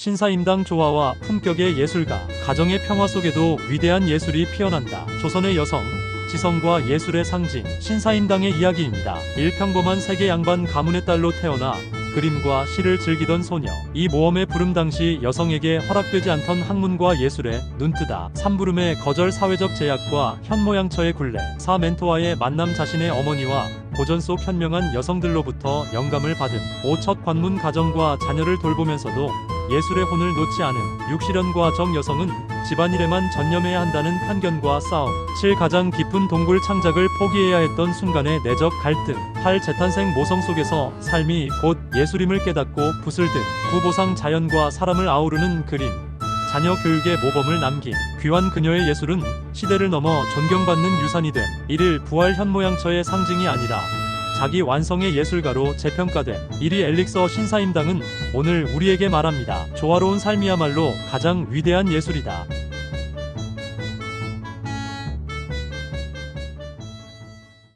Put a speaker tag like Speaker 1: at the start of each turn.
Speaker 1: 신사임당 조화와 품격의 예술가, 가정의 평화 속에도 위대한 예술이 피어난다. 조선의 여성, 지성과 예술의 상징, 신사임당의 이야기입니다. 일평범한 세계 양반 가문의 딸로 태어나 그림과 시를 즐기던 소녀. 이 모험의 부름 당시 여성에게 허락되지 않던 학문과 예술에 눈뜨다. 삼부름의 거절 사회적 제약과 현모양처의 굴레. 사 멘토와의 만남 자신의 어머니와 고전 속 현명한 여성들로부터 영감을 받음. 오첫 관문 가정과 자녀를 돌보면서도 예술의 혼을 놓지 않음. 육실현과 정 여성은 집안일에만 전념해야 한다는 편견과 싸움. 7 가장 깊은 동굴 창작을 포기해야 했던 순간의 내적 갈등. 8 재탄생 모성 속에서 삶이 곧 예술임을 깨닫고 붓을 든 구보상 자연과 사람을 아우르는 그림. 자녀 교육의 모범을 남긴 귀한 그녀의 예술은 시대를 넘어 존경받는 유산이 된 이를 부활 현모양처의 상징이 아니라 자기 완성의 예술가로 재평가된 이리 엘릭서 신사임당은 오늘 우리에게 말합니다. 조화로운 삶이야말로 가장 위대한 예술이다.